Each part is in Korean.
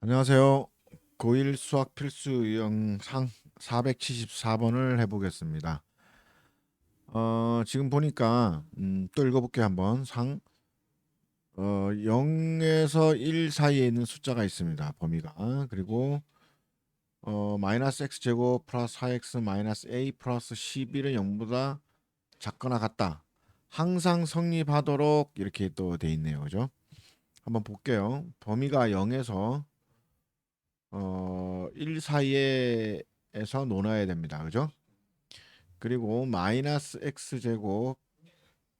안녕하세요. 고1 수학 필수 영상 474번을 해보겠습니다. 어, 지금 보니까 음, 또 읽어볼게요 한번 상 어, 0에서 1 사이에 있는 숫자가 있습니다. 범위가 그리고 어, 마이너스 x 제곱 플러스 4x 마이너스 a 플러스 11은 0보다 작거나 같다. 항상 성립하도록 이렇게 또 돼 있네요. 그죠? 한번 볼게요. 범위가 0에서 어, 1 사이에서 논아야 됩니다. 그죠? 그리고 마이너스 x 제곱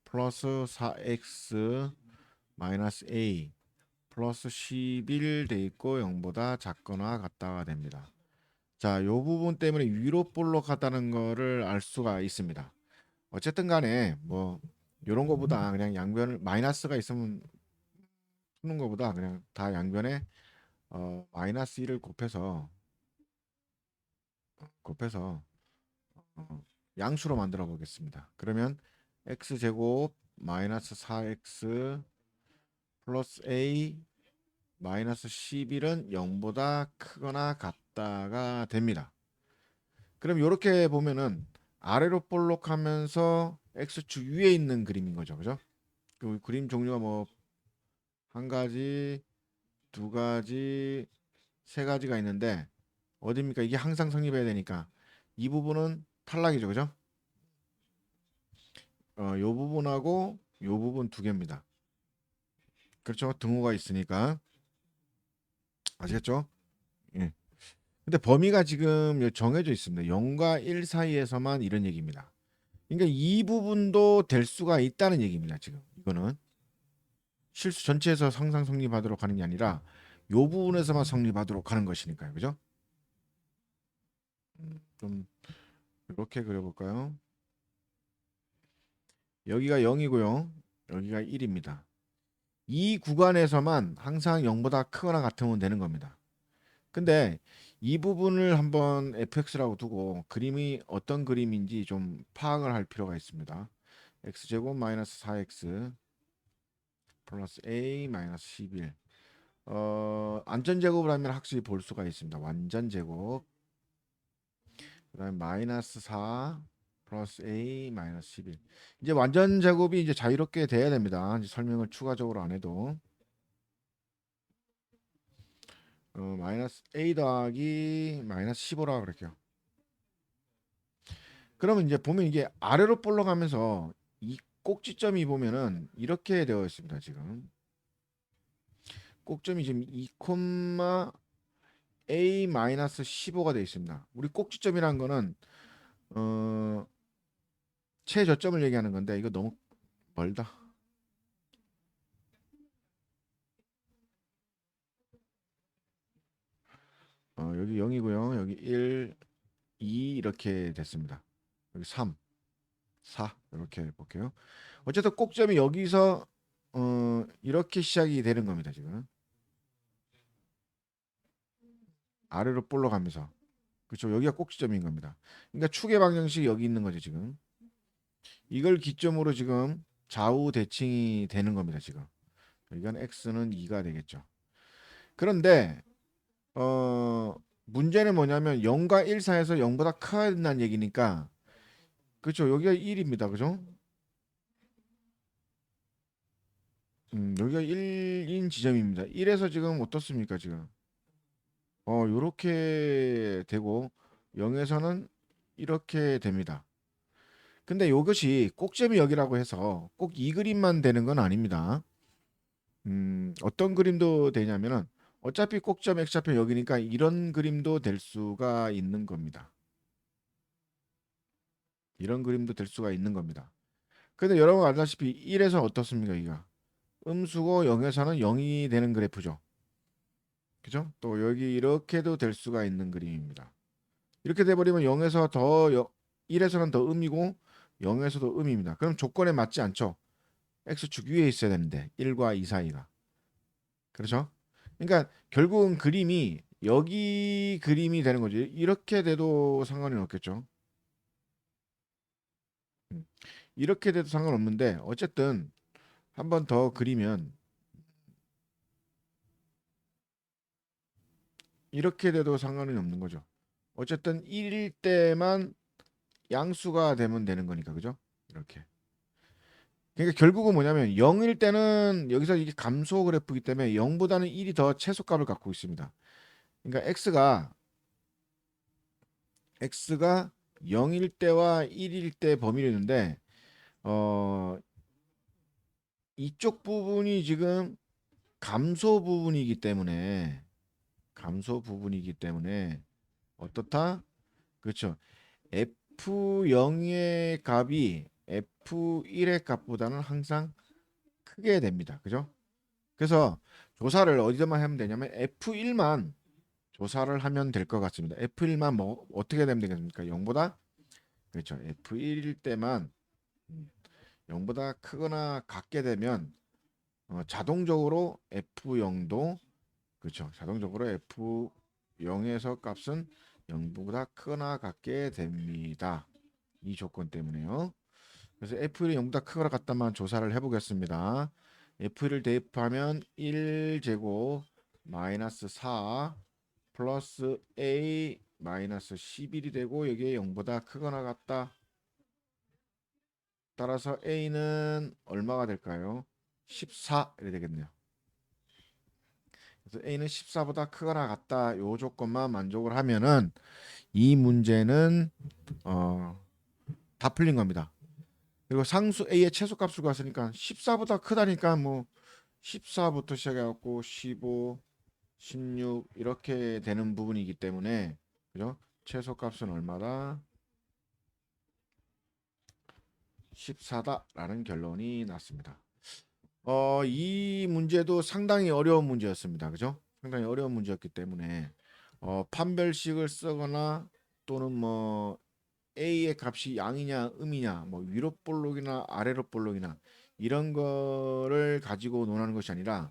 플러스 4x 마이너스 a 플러스 11 돼 있고 0보다 작거나 같다가 됩니다. 자, 요 부분 때문에 위로 볼록하다는 거를 알 수가 있습니다. 어쨌든 간에 뭐 요런 거보다 그냥 양변을 마이너스가 있으면 푸는 거보다 그냥 다 양변에 어, 마이너스 1을 곱해서 곱해서 어, 양수로 만들어 보겠습니다. 그러면 x 제곱 마이너스 4x 플러스 a 마이너스 11은 0보다 크거나 같다가 됩니다. 그럼 이렇게 보면은 아래로 볼록하면서 x축 위에 있는 그림인 거죠. 그죠? 그 그림 종류가 뭐 한 가지, 두 가지, 세 가지가 있는데 어디입니까? 이게 항상 성립해야 되니까 이 부분은 탈락이죠, 그죠? 어, 요 부분하고 요 부분 두 개입니다. 그렇죠? 등호가 있으니까 아시겠죠? 예. 근데 범위가 지금 정해져 있습니다. 0과 1 사이에서만 이런 얘기입니다. 그러니까 이 부분도 될 수가 있다는 얘기입니다. 지금 이거는 실수 전체에서 상상 성립하도록 하는 게 아니라 요 부분에서만 성립하도록 하는 것이니까요. 그죠? 음, 좀 이렇게 그려볼까요? 여기가 0이고요. 여기가 1입니다. 이 구간에서만 항상 0보다 크거나 같으면 되는 겁니다. 근데 이 부분을 한번 fx라고 두고 그림이 어떤 그림인지 좀 파악을 할 필요가 있습니다. x제곱 마이너스 4x 플러스 a 마이너스 11 어, 안전 제곱을 하면 확실히 볼 수가 있습니다. 완전 제곱 그다음에 마이너스 4 플러스 a 마이너스 11 이제 완전 제곱이 이제 자유롭게 돼야 됩니다. 설명을 추가적으로 안 해도 어, 마이너스 a 더하기 마이너스 15라고 그럴게요. 그러면 이제 보면 이게 아래로 볼록하면서 이 꼭지점이 보면은 이렇게 되어 있습니다. 지금 꼭점이 지금 2, a 마이너스 15가 되어 있습니다. 우리 꼭지점이란 거는 어 최저점을 얘기하는 건데 이거 너무 멀다. 어, 여기 0이고요. 여기 1, 2 이렇게 됐습니다. 여기 3, 4 이렇게 볼게요. 어쨌든 꼭점이 여기서 어, 이렇게 시작이 되는 겁니다. 지금 아래로 볼러 가면서 그렇죠. 여기가 꼭지점인 겁니다. 그러니까 축의 방정식이 여기 있는 거죠. 지금 이걸 기점으로 지금 좌우 대칭이 되는 겁니다. 지금 이건 x는 2가 되겠죠. 그런데 어 문제는 뭐냐면 0과 1 사이에서 0보다 커야 된다는 얘기니까 그렇죠. 여기가 1입니다. 그죠? 음, 여기가 1인 지점입니다. 1에서 지금 어떻습니까, 지금? 어, 요렇게 되고 0에서는 이렇게 됩니다. 근데 이것이 꼭점이 여기라고 해서 꼭 이 그림만 되는 건 아닙니다. 음, 어떤 그림도 되냐면은 어차피 꼭점 x좌표 여기니까 이런 그림도 될 수가 있는 겁니다. 이런 그림도 될 수가 있는 겁니다. 근데 여러분 알다시피 1에서 어떻습니까, 이가? 음수고 0에서는 0이 되는 그래프죠. 그죠? 또 여기 이렇게도 될 수가 있는 그림입니다. 이렇게 돼버리면 0에서 더 1에서는 더 음이고 0에서도 음입니다. 그럼 조건에 맞지 않죠? x축 위에 있어야 되는데 1과 2 사이가. 그렇죠? 그러니까 결국은 그림이 여기 그림이 되는 거지. 이렇게 돼도 상관이 없겠죠. 음. 이렇게 돼도 상관없는데 어쨌든 한 번 더 그리면 이렇게 돼도 상관이 없는 거죠. 어쨌든 1일 때만 양수가 되면 되는 거니까 그죠? 이렇게. 그러니까 결국은 뭐냐면 0일 때는 여기서 이게 감소 그래프이기 때문에 0보다는 1이 더 최소값을 갖고 있습니다. 그러니까 x가 x가 0일 때와 1일 때 범위를 있는데 어 이쪽 부분이 지금 감소 부분이기 때문에 감소 부분이기 때문에 어떻다? 그렇죠. F0의 값이 F1의 값보다는 항상 크게 됩니다. 그죠? 그래서 조사를 어디서만 하면 되냐면 F1만 조사를 하면 될 것 같습니다. F1만 뭐 어떻게 되면 되겠습니까? 0보다 그렇죠. F1일 때만 0보다 크거나 같게 되면 어, 자동적으로 F0도 그렇죠. 자동적으로 F0에서 값은 0보다 크거나 같게 됩니다. 이 조건 때문에요. 그래서 F1이 0보다 크거나 같다만 조사를 해보겠습니다. F1을 대입하면 1제곱 마이너스 4 플러스 A 마이너스 11이 되고 여기에 0보다 크거나 같다. 따라서 A는 얼마가 될까요? 14 이렇게 되겠네요. 그래서 A는 14보다 크거나 같다. 요 조건만 만족을 하면은 이 문제는 어, 다 풀린 겁니다. 그리고 상수 A의 최소값을 구했으니까 14보다 크다니까 뭐 14부터 시작해 갖고 15, 16 이렇게 되는 부분이기 때문에 그죠? 최소값은 얼마다? 14다라는 결론이 났습니다. 어, 이 문제도 상당히 어려운 문제였습니다. 그죠? 상당히 어려운 문제였기 때문에 어, 판별식을 쓰거나 또는 뭐 A의 값이 양이냐 음이냐 뭐 위로 볼록이나 아래로 볼록이나 이런 거를 가지고 논하는 것이 아니라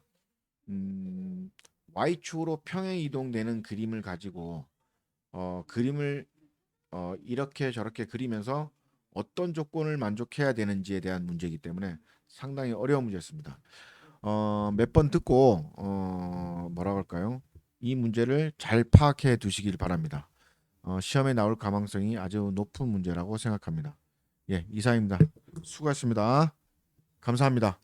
음, Y축으로 평행 이동되는 그림을 가지고 어, 그림을 어, 이렇게 저렇게 그리면서 어떤 조건을 만족해야 되는지에 대한 문제이기 때문에 상당히 어려운 문제였습니다. 어, 몇 번 듣고 어, 뭐라고 할까요? 이 문제를 잘 파악해 두시길 바랍니다. 어, 시험에 나올 가망성이 아주 높은 문제라고 생각합니다. 예, 이상입니다. 수고하셨습니다. 감사합니다.